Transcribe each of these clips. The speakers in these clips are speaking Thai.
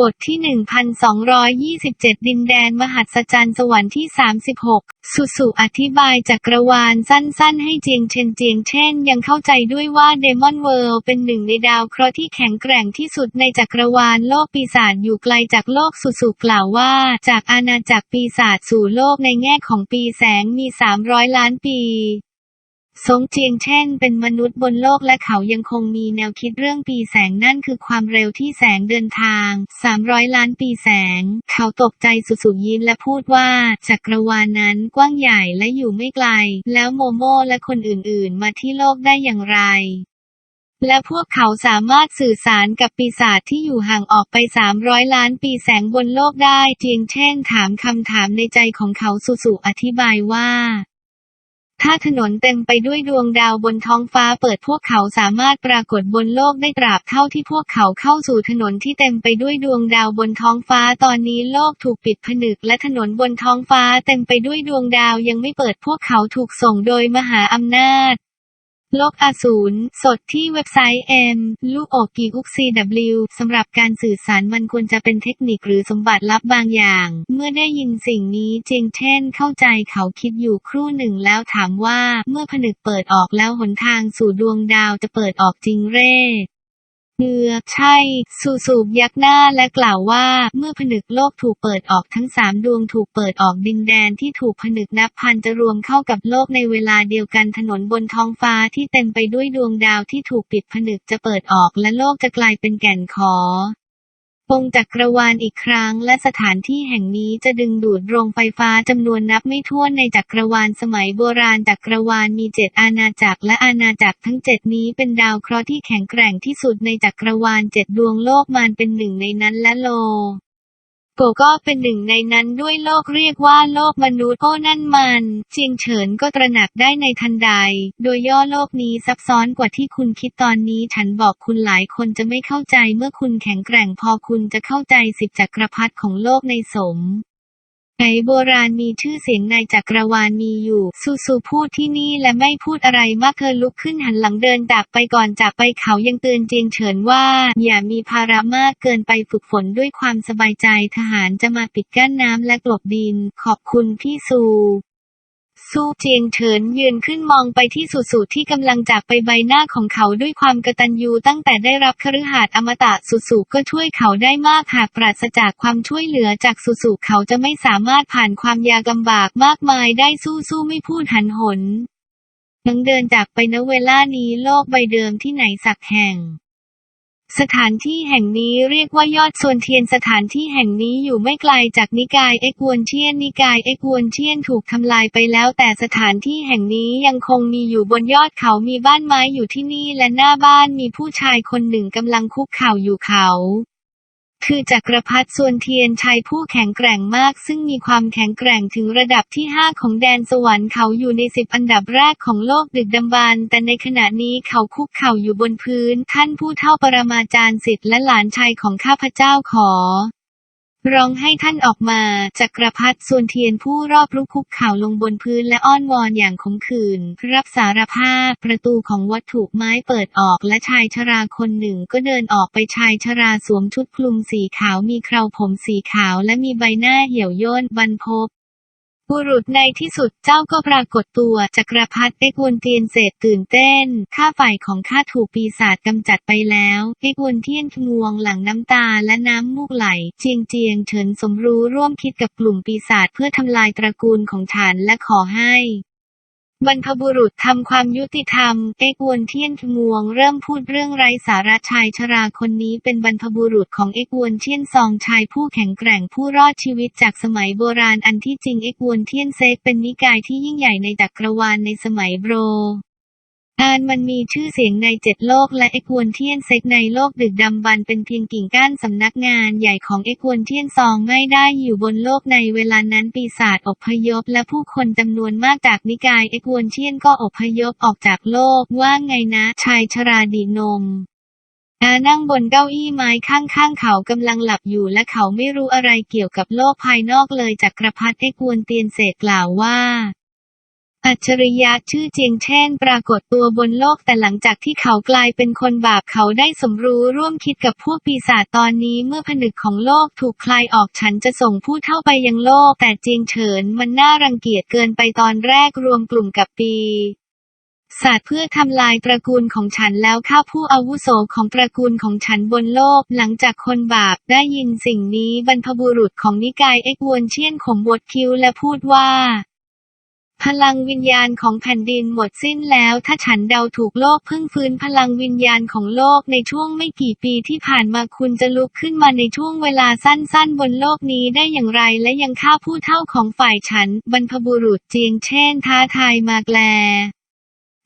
บทที่ 1227 ดินแดนมหัศจรรย์สวรรค์ที่ 36 สุสุอธิบายจักรวาลสั้นๆ ให้เจียงเชนเจียงเช่น ยังเข้าใจด้วยว่าเดมอนเวิลด์เป็นหนึ่งในดาวเคราะห์ที่แข็งแกร่งที่สุดในจักรวาลโลกปีศาจอยู่ไกลจากโลกสุสุกล่าวว่า จากอาณาจักรปีศาจสู่โลกในแง่ของปีแสงมี 300 ล้านปี ซงเจียงเช่นเป็นมนุษย์บนโลกและเขายังคงมีแนวคิดเรื่องปีแสงนั่นคือความเร็วที่แสงเดินทาง 300 ล้านปีแสง เขาตกใจสุดๆยิ้มและพูดว่า จักรวาลนั้นกว้างใหญ่และอยู่ไม่ไกล แล้วโมโมและคนอื่นๆ มาที่โลกได้อย่างไรและพวกเขาสามารถสื่อสารกับปีศาจที่อยู่ห่างออกไป 300 ล้านปีแสงบนโลกได้ เจียงเช่นถามคำถามในใจของเขาสุๆอธิบายว่า ถ้าถนนเต็มไปด้วยดวงดาวบนท้องฟ้าเปิดพวกเขาสามารถปรากฏบนโลกได้ตราบเท่าที่พวกเขาเข้าสู่ถนนที่เต็มไปด้วยดวงดาวบนท้องฟ้าตอนนี้โลกถูกปิดผนึกและถนนบนท้องฟ้าเต็มไปด้วยดวงดาวยังไม่เปิดพวกเขาถูกส่งโดยมหาอำนาจ โลกอสูรสดที่เว็บไซต์ M ลูกโอกีอุกซี W สำหรับการสื่อสารมันควรจะเป็นเทคนิคหรือสมบัติลับบางอย่าง เมื่อได้ยินสิ่งนี้เจงเช่น เข้าใจเขาคิดอยู่ครู่หนึ่งแล้วถามว่า เมื่อผนึกเปิดออกแล้วหนทางสู่ดวงดาวจะเปิดออกจริงเร่ เอือ ใช่ สูสูบยักหน้าและกล่าวว่า เมื่อผนึกโลกถูกเปิดออกทั้งสามดวงถูกเปิดออกดินแดนที่ถูกผนึกนับพันจะรวมเข้ากับโลกในเวลาเดียวกันถนนบนท้องฟ้าที่เต็มไปด้วยดวงดาวที่ถูกปิดผนึกจะเปิดออกและโลกจะกลายเป็นแก่นขอ ปงจักรวาลอีกครั้ง และสถานที่แห่งนี้จะดึงดูดโรงไฟฟ้าจำนวนนับไม่ถ้วนในจักรวาลสมัยโบราณจักรวาลมีเจ็ดอาณาจักรและอาณาจักรทั้งเจ็ดนี้เป็นดาวเคราะห์ที่แข็งแกร่งที่สุดในจักรวาลเจ็ดดวงโลกมานเป็นหนึ่งในนั้นและโล โกก็เป็นหนึ่งในนั้นด้วยโลกเรียกว่าโลกมนุษย์โอ้นั่นมัน เจียงเฉินก็ตระหนักได้ในทันใด โดยย่อโลกนี้ซับซ้อนกว่าที่คุณคิดตอนนี้ฉันบอกคุณหลายคนจะไม่เข้าใจเมื่อคุณแข็งแกร่งพอคุณจะเข้าใจสิบจักรพรรดิของโลกในสม ไหโบราณมีชื่อเสียงนายจักรวาลมีอยู่ ซูซูพูดที่นี่และไม่พูดอะไรมากเธอลุกขึ้นหันหลังเดินจากไปก่อนจากไปเขายังเตือนเจียงเฉินว่า อย่ามีภาระมากเกินไปฝึกฝนด้วยความสบายใจทหารจะมาปิดกั้นน้ำและกลบดิน ขอบคุณพี่ซู สู้เจียงเฉินยืนขึ้นมองไปที่สุสุที่กำลังจากไปใบหน้าของเขาด้วยความกตัญญูตั้งแต่ได้รับคฤหาสน์อมตะสุสุก็ช่วยเขาได้มากหากปราศจากความช่วยเหลือจากสุสุเขาจะไม่สามารถผ่านความยากลำบากมากมายได้สู้สู้ไม่พูดหันหนยังเดินจากไปณเวลานี้โลกใบเดิมที่ไหนสักแห่ง สถานที่แห่งนี้เรียกว่ายอดส่วนเทียนสถานที่แห่งนี้อยู่ไม่ไกลจากนิกายเอกวนเทียนนิกายเอกวนเทียนถูกทำลายไปแล้ว แต่สถานที่แห่งนี้ยังคงมีอยู่บนยอดเขามีบ้านไม้อยู่ที่นี่และหน้าบ้านมีผู้ชายคนหนึ่งกำลังคุกเข่าอยู่เขา คือจักรพรรดิส่วนเทียนชัยผู้แข็งแกร่งมาก ซึ่งมีความแข็งแกร่งถึงระดับที่ 5 ของแดนสวรรค์เขาอยู่ในสิบอันดับแรกของโลกดึกดำบรรพ์แต่ในขณะนี้เขาคุกเข่าอยู่บนพื้น ท่านผู้เท่าปรมาจารย์สิทธิ์และหลานชายของข้าพเจ้าขอ ร้องให้ท่านออกมา จักรพรรดส่วนเทียนผู้รอบรุกคุกเข่าลงบนพื้นและอ้อนวอนอย่างขมขื่นรับสารภาพ ประตูของวัตถุไม้เปิดออกและชายชราคนหนึ่งก็เดินออกไปชายชราสวมชุดคลุมสีขาวมีเคราผมสีขาวและมีใบหน้าเหี่ยวย่นบรรพบ บุรุษในที่สุดเจ้าก็ปรากฏตัวจักรพรรดิเอกวนเทียนเศษตื่นเต้น ข้าฝ่ายของข้าถูกปีศาจกำจัดไปแล้วเอกวนเทียนงวงหลังน้ำตาและน้ำมูกไหล เจียงเจียงเฉินสมรู้ร่วมคิดกับกลุ่มปีศาจเพื่อทำลายตระกูลของฉันและขอให้ บรรพบุรุษทำความยุติธรรมเอกวนเทียนงวง เริ่มพูดเรื่องไร้สาระชายชราคนนี้เป็นบรรพบุรุษของเอกวนเทียนซองชายผู้แข็งแกร่งผู้รอดชีวิตจากสมัยโบราณอันที่จริงเอกวนเทียนเซกเป็นนิกายที่ยิ่งใหญ่ในจักรวาลในสมัยโบร อานมันมีชื่อเสียงในเจ็ดโลกและเอกวนเทียนเซกในโลกดึกดำบรรเป็นเพียงกิ่งก้านสำนักงานใหญ่ของเอกวนเทียนซองไม่ได้อยู่บนโลกในเวลานั้นปีศาจอพยพ และผู้คนจำนวนมากจากนิกายเอกวนเทียนก็อพยพออกจากโลกว่าไงนะ ชายชราดีนมอานั่งบนเก้าอี้ไม้ข้างๆเขากำลังหลับอยู่และเขาไม่รู้อะไรเกี่ยวกับโลกภายนอกเลยจักรพรรดิเอกวนเตียนเศษกล่าวว่า อัจฉริยะชื่อเจียงเช่นปรากฏตัวบนโลกแต่หลังจากที่เขากลายเป็นคนบาปเขาได้สมรู้ร่วมคิดกับพวกปีศาจตอนนี้เมื่อผนึกของโลกถูกคลายออกฉันจะส่งผู้เท่าไปยังโลก แต่เจียงเฉินมันน่ารังเกียจเกินไปตอนแรกรวมกลุ่มกับปีศาจเพื่อทำลายตระกูลของฉันแล้วฆ่าผู้อาวุโสของตระกูลของฉันบนโลก หลังจากคนบาปได้ยินสิ่งนี้บรรพบุรุษของนิกายเอกวนเชียนขมวดคิ้วและพูดว่า พลังวิญญาณของแผ่นดินหมดสิ้นแล้ว ถ้าฉันเดาถูกโลกเพิ่งฟื้นพลังวิญญาณของโลกในช่วงไม่กี่ปีที่ผ่านมาคุณจะลุกขึ้นมาในช่วงเวลาสั้นๆ บนโลกนี้ได้อย่างไร และยังฆ่าผู้เท่าของฝ่ายฉัน บรรพบุรุษเจียงเช่น ท้าทายมาแกล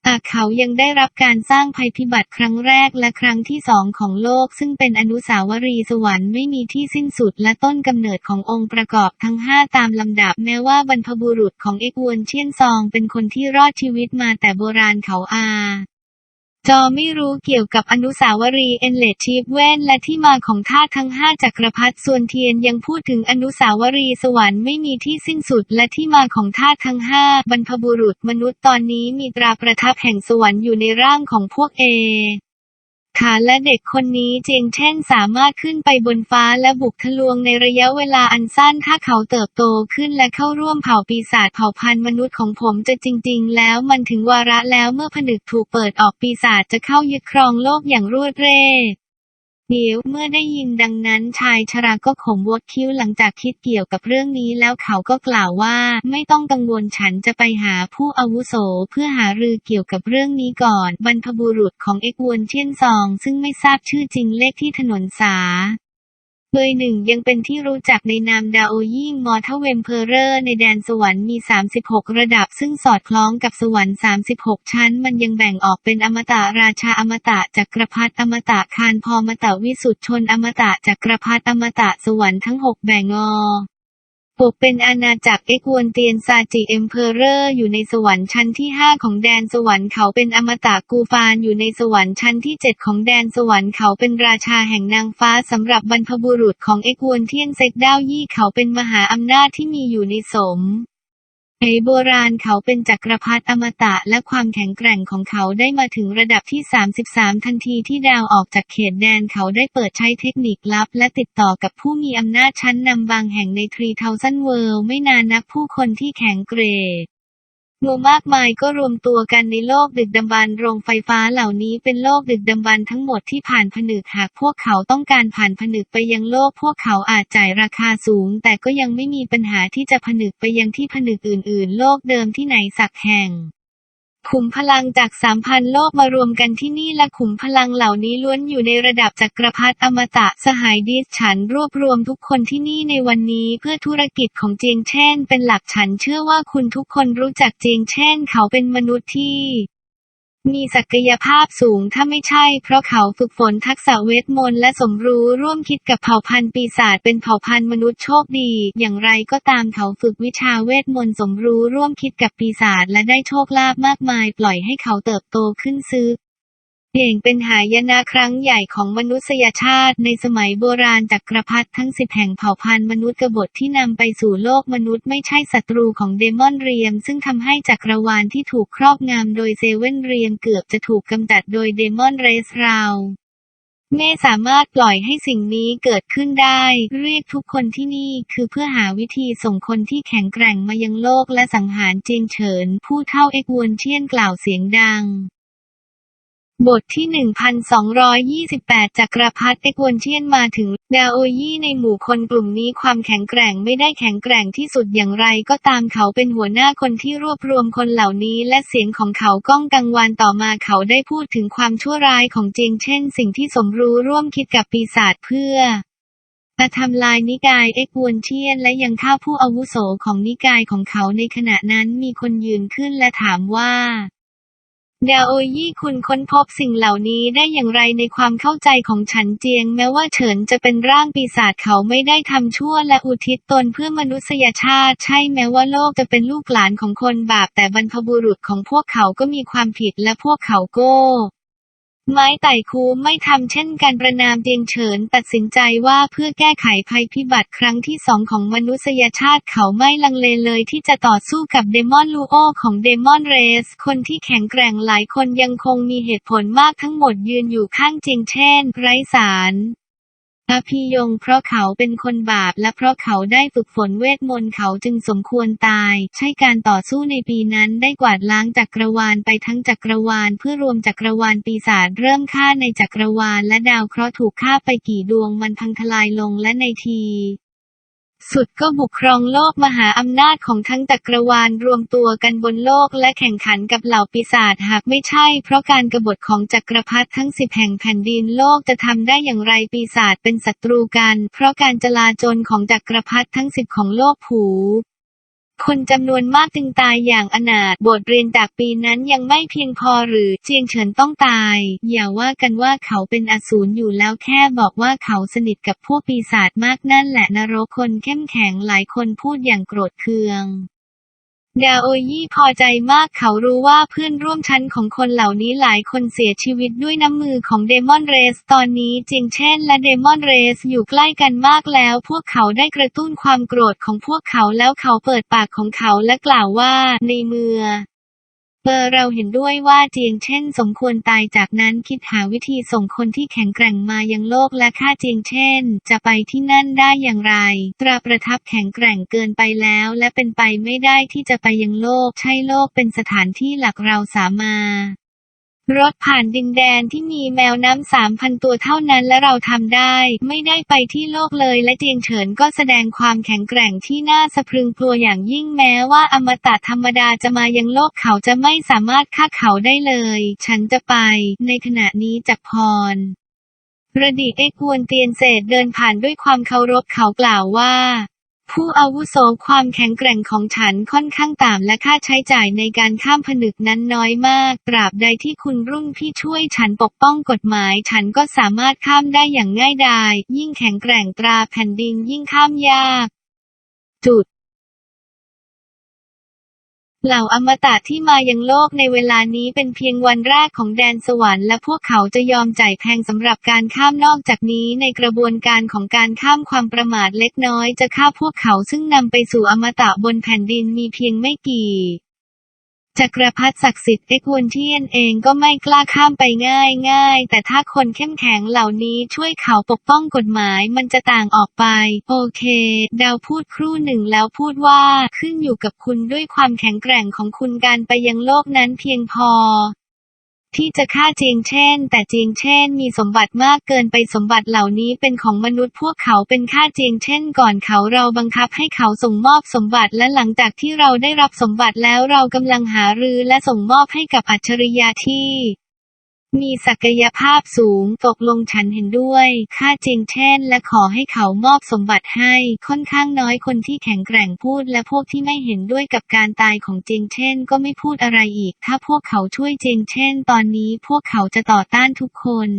หาเขายังได้รับการสร้างภัยพิบัติครั้งแรกและครั้งที่สองของโลก ซึ่งเป็นอนุสาวรีย์สวรรค์ไม่มีที่สิ้นสุดและต้นกำเนิดขององค์ประกอบทั้งห้าตามลำดับแม้ว่าบรรพบุรุษของเอกวนเชียนซองเป็นคนที่รอดชีวิตมาแต่โบราณเขาอา จอไม่รู้เกี่ยวกับอนุสาวรีย์เอนเลดชีฟแวนและที่มาของท่าตุทั้งห้าจักรพรรดิส่วนเทียนยังพูดถึงอนุสาวรีย์สวรรค์ไม่มีที่สิ้นสุดและที่มาของท่าตุทั้งห้าบรรพบุรุษมนุษย์ตอนนี้มีตราประทับแห่งสวรรค์อยู่ในร่างของพวกเอ ฐาและเด็กคนนี้เจียงแช่งสามารถขึ้นไปบนฟ้าและบุกทะลวงในระยะเวลาอันสั้นถ้าเขาเติบโตขึ้นและเข้าร่วมเผ่าปีศาจเผ่าพันธุ์มนุษย์ของผมจะจริง ๆ แล้วมันถึงวาระแล้วเมื่อผนึกถูกเปิดออกปีศาจจะเข้ายึดครองโลกอย่างรวดเร็ว เดี๋ยวเมื่อได้ยินดังนั้นชายชราก็ขมวดคิ้วหลังจากคิดเกี่ยวกับเรื่องนี้แล้วเขาก็กล่าวว่า ไม่ต้องกังวลฉันจะไปหาผู้อาวุโสเพื่อหารือเกี่ยวกับเรื่องนี้ก่อน บรรพบุรุษของเอกวนเชียนซอง ซึ่งไม่ทราบชื่อจริงเลขที่ถนนสา เบยหนึ่งยังเป็นที่รู้จักในนามดาโอยิ่งมอเทเวมเพอเรอร์ในแดนสวรรค์มี 36 ระดับ ซึ่งสอดคล้องกับสวรรค์ 36 ชั้น มันยังแบ่งออกเป็นอมตะราชาอมตะจักรพรรดิอมตะคานพอมตะวิสุทธชนอมตะจักรพรรดิอมตะสวรรค์ทั้ง 6 แบ่งอ ปกเป็นอาณาจักรเอกวนเตียนซาจิเอ็มเพอเรอร์อยู่ในสวรรค์ชั้นที่ 5 ของแดนสวรรค์เขาเป็นอมตะกูฟานอยู่ในสวรรค์ชั้นที่ 7 ของแดนสวรรค์เขาเป็นราชาแห่งนางฟ้าสำหรับบรรพบุรุษของเอกวนเทียนเซกด้าวยี่เขาเป็นมหาอำนาจที่มีอยู่ในสม ในโบราณเขาเป็นจักรพรรดิอมตะและความแข็งแกร่งของเขาได้มาถึงระดับที่ 33 ทันทีที่ดาวออกจากเขตแดนเขาได้เปิดใช้เทคนิคลับ และติดต่อกับผู้มีอำนาจชั้นนำบางแห่งในทรีเทาซันเวิลด์ไม่นานนักผู้คนที่แข็งเกรด งูมากมายก็รวมตัวกันในโลกดึกดำบรรพ์โรงไฟฟ้าเหล่านี้เป็นโลกดึกดำบรรพ์ทั้งหมดที่ผ่านผนึกหากพวกเขาต้องการผ่านผนึกไปยังโลก พวกเขาอาจจ่ายราคาสูง แต่ก็ยังไม่มีปัญหาที่จะผนึกไปยังที่ผนึกอื่น ๆ โลกเดิมที่ไหนสักแห่ง ขุมพลังจากสามพันโลกมารวมกันที่นี่และขุมพลังเหล่านี้ล้วนอยู่ในระดับจักรพรรดิอมตะสหายดิฉันรวบรวมทุกคนที่นี่ในวันนี้เพื่อธุรกิจของเจียงเช่น เป็นหลักฉันเชื่อว่าคุณทุกคนรู้จักเจียงเช่น เขาเป็นมนุษย์ที่ มีศักยภาพสูงถ้าไม่ใช่ เพราะเขาฝึกฝนทักษะเวทมนต์และสมรู้ร่วมคิดกับเผ่าพันธุ์ปีศาจเป็นเผ่าพันธุ์มนุษย์โชคดี อย่างไรก็ตามเขาฝึกวิชาเวทมนต์สมรู้ร่วมคิดกับปีศาจและได้โชคลาภมากมาย ปล่อยให้เขาเติบโตขึ้นซึก เก่งเป็นหายนะครั้งใหญ่ของมนุษยชาติ ในสมัยโบราณจักรพรรดิทั้งสิบแห่งเผ่าพันธุ์มนุษย์กบฏที่นำไปสู่โลกมนุษย์ไม่ใช่ศัตรูของเดมอนเรียม ซึ่งทำให้จักรวาลที่ถูกครอบงำโดยเซเว่นเรียมเกือบจะถูกกำจัดโดยเดมอนเรสราวเม่สามารถปล่อยให้สิ่งนี้เกิดขึ้นได้ เรียกทุกคนที่นี่คือเพื่อหาวิธีส่งคนที่แข็งแกร่งมายังโลกและสังหารเจียงเฉิน ผู้เท่าเอกวนเชียนกล่าวเสียงดัง บทที่ 1228 จักรพรรดิเอกวนเชียนมาถึง ดาโอยี่ในหมู่คนกลุ่มนี้ความแข็งแกร่งไม่ได้แข็งแกร่งที่สุดอย่างไรก็ตามเขาเป็นหัวหน้าคนที่รวบรวมคนเหล่านี้และเสียงของเขาก้องกังวานต่อมาเขาได้พูดถึงความชั่วร้ายของเจียงเช่น สิ่งที่สมรู้ร่วมคิดกับปีศาจเพื่อมาทำลายนิกายเอกวนเชียนและยังฆ่าผู้อาวุโสของนิกายของเขาในขณะนั้นมีคนยืนขึ้นและถามว่า ดาโอยี่คุณค้นพบสิ่งเหล่านี้ได้อย่างไรในความเข้าใจของฉันเจียง แม้ว่าเฉินจะเป็นร่างปีศาจเขาไม่ได้ทำชั่วและอุทิศตนเพื่อมนุษยชาติ ใช่แม้ว่าโลกจะเป็นลูกหลานของคนบาปแต่บรรพบุรุษของพวกเขาก็มีความผิดและพวกเขาก็ ไม้ไต่คูไม่ทำเช่นการประนามเตียงเฉิน ตัดสินใจว่าเพื่อแก้ไขภัยพิบัติครั้งที่สองของมนุษยชาติเขาไม่ลังเลเลยที่จะต่อสู้กับเดมอนลูโอของเดมอนเรส คนที่แข็งแกร่งหลายคนยังคงมีเหตุผลมากทั้งหมดยืนอยู่ข้างเจียงเช่น ไร้สาร อภิยงเพราะเขาเป็นคนบาปและเพราะเขาได้ฝึกฝนเวทมนต์เขาจึงสมควรตาย ใช่การต่อสู้ในปีนั้นได้กวาดล้างจักรวาลไปทั้งจักรวาลเพื่อรวมจักรวาลปีศาจเริ่มฆ่าในจักรวาลและดาวเคราะห์ถูกฆ่าไปกี่ดวงมันพังทลายลงและในที สุดก็บุกครองโลกมหาอำนาจของทั้งจักรวาลรวมตัวกันบนโลกและแข่งขันกับเหล่าปีศาจหากไม่ใช่ เพราะการกบฏของจักรพรรดิทั้งสิบแห่งแผ่นดินโลกจะทำได้อย่างไรปีศาจเป็นศัตรูกัน เพราะการจลาจลของจักรพรรดิทั้งสิบของโลกผู คนจำนวนมากจึงตายอย่างอนาถบทเรียนจากปีนั้นยังไม่เพียงพอหรือเจียงเฉินต้องตาย อย่าว่ากันว่าเขาเป็นอสูรอยู่แล้วแค่บอกว่าเขาสนิทกับพวกปีศาจมากนั่นแหละนรกคนเข้มแข็งหลายคนพูดอย่างโกรธเคือง ดาโอยี่พอใจมากเขารู้ว่าเพื่อนร่วมชั้นของคนเหล่านี้หลายคนเสียชีวิตด้วยน้ำมือของเดมอนเรส ตอนนี้จริงเช่นและเดมอนเรสอยู่ใกล้กันมากแล้ว พวกเขาได้กระตุ้นความโกรธของพวกเขาแล้วเขาเปิดปากของเขาและกล่าวว่าในเมือ เบอร์เราเห็นด้วยว่าเจียงเช่น สมควรตายจากนั้นคิดหาวิธีส่งคนที่แข็งแกร่งมายังโลกและฆ่าเจียงเช่น จะไปที่นั่นได้อย่างไร ตราประทับแข็งแกร่งเกินไปแล้ว และเป็นไปไม่ได้ที่จะไปยังโลก ใช่โลกเป็นสถานที่หลักเราสามา รถผ่านดินแดนที่มีแมวน้ำสามพันตัวเท่านั้นและเราทำได้ ไม่ได้ไปที่โลกเลยและเจียงเฉินก็แสดงความแข็งแกร่งที่น่าสะพรึงกลัวอย่างยิ่งแม้ว่าอมตะธรรมดาจะมายังโลกเขาจะไม่สามารถฆ่าเขาได้เลย ฉันจะไป ในขณะนี้จักพรระดิเอกวนเตียนเศษเดินผ่านด้วยความเคารพเขากล่าวว่า ผู้อาวุโสความแข็งแกร่งของฉันค่อนข้างต่ำและค่าใช้จ่ายในการข้ามผนึกนั้นน้อยมาก ตราบใดที่คุณรุ่งพี่ช่วยฉันปกป้องกฎหมาย ฉันก็สามารถข้ามได้อย่างง่ายดาย ยิ่งแข็งแกร่งตราแผ่นดินยิ่งข้ามยาก จุด เหล่าอมตะที่มายังโลกในเวลานี้เป็นเพียงวันแรกของแดนสวรรค์และพวกเขาจะยอมจ่ายแพงสำหรับการข้ามนอกจากนี้ในกระบวนการของการข้ามความประมาทเล็กน้อยจะฆ่าพวกเขาซึ่งนำไปสู่อมตะบนแผ่นดินมีเพียงไม่กี่ จักรพรรดิศักดิ์สิทธิ์เอ็กวนเทียนเองก็ไม่กล้าข้ามไปง่ายง่าย แต่ถ้าคนเข้มแข็งเหล่านี้ช่วยเขาปกป้องกฎหมายมันจะต่างออกไป โอเค ดาวพูดครู่หนึ่งแล้วพูดว่าขึ้นอยู่กับคุณด้วยความแข็งแกร่งของคุณการไปยังโลกนั้นเพียงพอ ที่จะฆ่าเจียงเช่น แต่เจียงเช่นมีสมบัติมากเกินไปสมบัติเหล่านี้เป็นของมนุษย์พวกเขาเป็นฆ่าเจียงเช่น ก่อนเขาเราบังคับให้เขาส่งมอบสมบัติและหลังจากที่เราได้รับสมบัติแล้วเรากำลังหารือและส่งมอบให้กับอัจฉริยะที่ มีศักยภาพสูงตกลงฉันเห็นด้วย ค่าเจงเช่น และขอให้เขามอบสมบัติให้ ค่อนข้างน้อยคนที่แข็งแกร่งพูด และพวกที่ไม่เห็นด้วยกับการตายของเจงเช่น ก็ไม่พูดอะไรอีก ถ้าพวกเขาช่วยเจงเช่น ตอนนี้พวกเขาจะต่อต้านทุกคน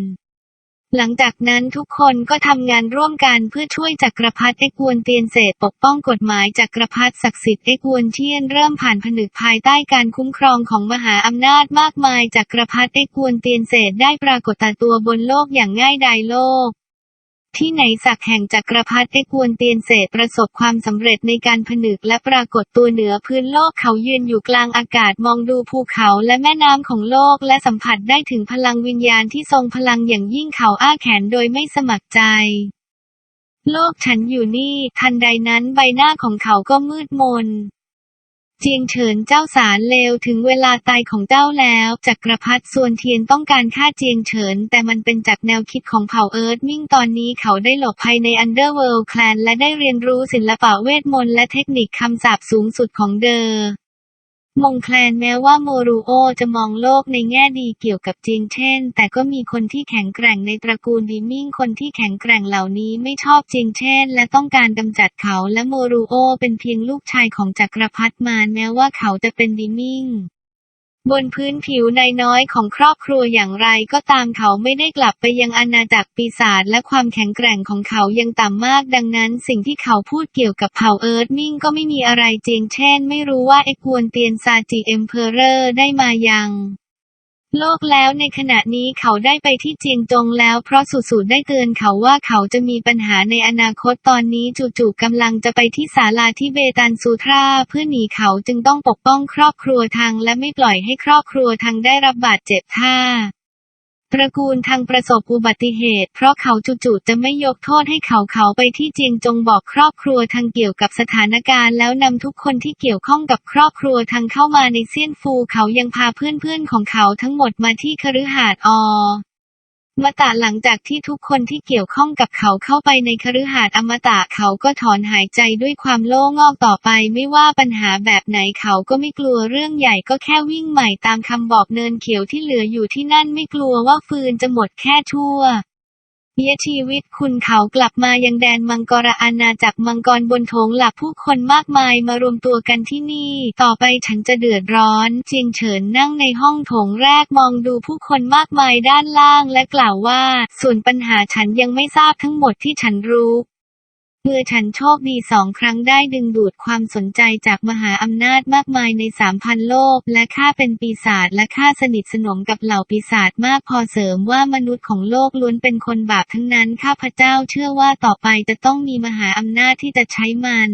หลังจากนั้นทุกคนก็ทำงานร่วมกันเพื่อช่วยจักรพรรดิเอกวนเตียนเศษปกป้องกฎหมายจักรพรรดิศักดิ์สิทธิ์เอกวนเทียนเริ่มผ่านผนึกภายใต้การคุ้มครองของมหาอำนาจมากมายจักรพรรดิเอกวนเตียนเศษได้ปรากฏตัวบนโลกอย่างง่ายดายโลก ที่ไหนสักแห่งจักรพรรดิเอกวนเตียนเศษประสบความสำเร็จในการผนึกและปรากฏตัวเหนือพื้นโลกเขายืนอยู่กลางอากาศมองดูภูเขาและแม่น้ำของโลกและสัมผัสได้ถึงพลังวิญญาณที่ทรงพลังอย่างยิ่งเขาอ้าแขนโดยไม่สมัครใจโลกฉันอยู่นี่ ทันใดนั้นใบหน้าของเขาก็มืดมน เจียงเฉินเจ้าสารเลวถึงเวลาตายของเจ้าแล้วจักรพรรดิส่วนเทียนต้องการฆ่าเจียงเฉิน แต่มันเป็นจากแนวคิดของเผ่าเอิร์ธมิ่งตอนนี้เขาได้หลบภัยในอันเดอร์เวิลด์แคลนและได้เรียนรู้ศิลปะเวทมนต์และเทคนิคคำสาปสูงสุดของเดอ มงแคลนแม้ว่าโมรูโอจะมองโลกในแง่ดีเกี่ยวกับจีงเช่น แต่ก็มีคนที่แข็งแกร่งในตระกูลดีมิ่งคนที่แข็งแกร่งเหล่านี้ไม่ชอบจีงเช่น และต้องการกำจัดเขาและโมรูโอเป็นเพียงลูกชายของจักรพรรดิมารแม้ว่าเขาจะเป็นดีมิ่ง บนพื้นผิวนายน้อยของครอบครัวอย่างไรก็ตามเขาไม่ได้กลับไปยังอาณาจักรปีศาจและความแข็งแกร่งของเขายังต่ำมาก ดังนั้นสิ่งที่เขาพูดเกี่ยวกับเผ่าเอิร์ธมิ่งก็ไม่มีอะไรจริง เช่น ไม่รู้ว่าเอกวนเตียนซาจิเอ็มเพอเรอร์ได้มายัง โลกแล้วในขณะนี้เขาได้ไปที่เจียงจงแล้วเพราะสุสุได้เตือนเขาว่าเขาจะมีปัญหาในอนาคตตอนนี้จู่ๆกำลังจะไปที่ศาลาที่เบตันซูทราเพื่อหนีเขาจึงต้องปกป้องครอบครัวทางและไม่ปล่อยให้ครอบครัวทางได้รับบาดเจ็บท่า ตระกูลทางประสบอุบัติเหตุ เพราะเขาจู่ๆจะไม่ยกโทษให้เขาเขาไปที่เจียงจงบอกครอบครัวทางเกี่ยวกับสถานการณ์แล้วนำทุกคนที่เกี่ยวข้องกับครอบครัวทางเข้ามาในเซียนฟูเขายังพาเพื่อนๆของเขาทั้งหมดมาที่คฤหาสน์อ มตะหลังจากที่ทุกคนที่เกี่ยวข้องกับเขาเข้าไปในคฤหาสน์อมตะเขาก็ถอนหายใจด้วยความโล่งอกต่อไป ไม่ว่าปัญหาแบบไหนเขาก็ไม่กลัวเรื่องใหญ่ก็แค่วิ่งใหม่ตามคำบอกเนินเขียวที่เหลืออยู่ที่นั่นไม่กลัวว่าฟืนจะหมดแค่ทั่ว เยียชีวิตคุณเขากลับมายังแดนมังกรอาณาจักรมังกรบนโถงหลักผู้คนมากมายมารวมตัวกันที่นี่ ต่อไปฉันจะเดือดร้อนเจียงเฉินนั่งในห้องโถงแรกมองดูผู้คนมากมายด้านล่างและกล่าวว่า ส่วนปัญหาฉันยังไม่ทราบทั้งหมดที่ฉันรู้ เมื่อฉันโชคดีสองครั้งได้ดึงดูดความสนใจจากมหาอำนาจมากมายในสามพันโลก และข้าเป็นปีศาจและข้าสนิทสนมกับเหล่าปีศาจมากพอเสริมว่ามนุษย์ของโลกล้วนเป็นคนบาปทั้งนั้นข้าพเจ้าเชื่อว่าต่อไปจะต้องมีมหาอำนาจที่จะใช้มัน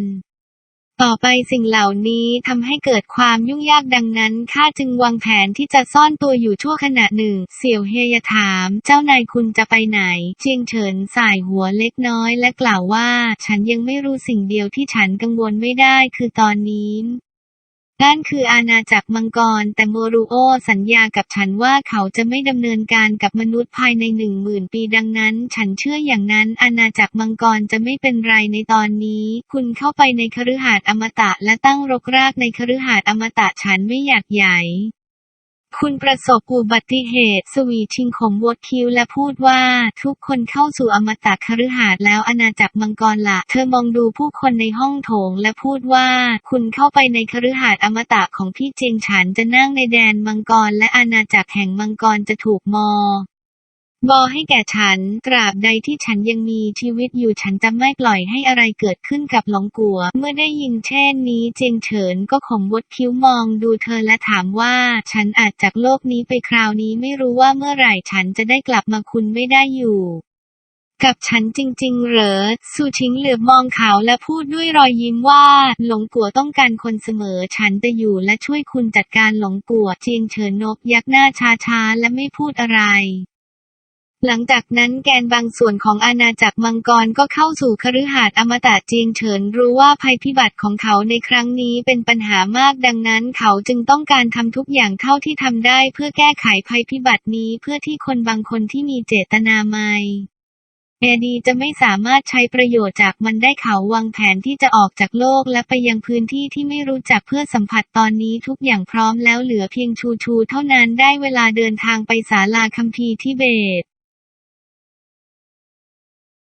ต่อไปสิ่งเหล่านี้ทำให้เกิดความยุ่งยากดังนั้นข้าจึงวางแผนที่จะซ่อนตัวอยู่ชั่วขณะหนึ่ง เสี่ยวเฮียถาม เจ้านายคุณจะไปไหน เจียงเฉินส่ายหัวเล็กน้อยและกล่าวว่า ฉันยังไม่รู้สิ่งเดียวที่ฉันกังวลไม่ได้คือตอนนี้ นั่นคืออาณาจักรมังกร แต่โมรูโอสัญญากับฉันว่าเขาจะไม่ดำเนินการกับมนุษย์ภายในหนึ่งหมื่นปีดังนั้น ฉันเชื่ออย่างนั้น อาณาจักรมังกรจะไม่เป็นไรในตอนนี้ คุณเข้าไปในคฤหาสน์อมตะและตั้งรกรากในคฤหาสน์อมตะฉันไม่อยากใหญ่ คุณประสบอุบัติเหตุสวีชิงขมวดคิ้วและพูดว่า ทุกคนเข้าสู่อมตะคฤหาสน์แล้วอาณาจักรมังกรละเธอมองดูผู้คนในห้องโถงและพูดว่า คุณเข้าไปในคฤหาสน์อมตะของพี่เจียงฉันจะนั่งในแดนมังกรและอาณาจักรแห่งมังกรจะถูกมอ บอให้แก่ฉัน ตราบใดที่ฉันยังมีชีวิตอยู่ฉันจะไม่ปล่อยให้อะไรเกิดขึ้นกับหลงกัว เมื่อได้ยินเช่นนี้เจียงเฉินก็ขมวดคิ้วมองดูเธอและถามว่า ฉันอาจจากโลกนี้ไปคราวนี้ไม่รู้ว่าเมื่อไหร่ฉันจะได้กลับมาคุณไม่ได้อยู่กับฉันจริง ๆ เหรอซูชิงเหลือบมองเขาและพูดด้วยรอยยิ้มว่า หลงกัวต้องการคนเสมอ ฉันจะอยู่และช่วยคุณจัดการหลงกัวเจียงเฉินนบยักหน้าช้าๆ และไม่พูดอะไร หลังจากนั้นแกนบางส่วนของอาณาจักรมังกรก็เข้าสู่คฤหาสน์อมตะเจียงเฉินรู้ว่าภัยพิบัติของเขาในครั้งนี้เป็นปัญหามากดังนั้นเขาจึงต้องการทำทุกอย่างเท่าที่ทำได้เพื่อแก้ไขภัยพิบัตินี้เพื่อที่คนบางคนที่มีเจตนาไม่แอดีจะไม่สามารถใช้ประโยชน์จากมันได้เขาวางแผนที่จะออกจากโลกและไปยังพื้นที่ที่ไม่รู้จักเพื่อสัมผัสตอนนี้ทุกอย่างพร้อมแล้วเหลือเพียงชูชูเท่านั้นได้เวลาเดินทางไปศาลาคัมภีร์ทิเบต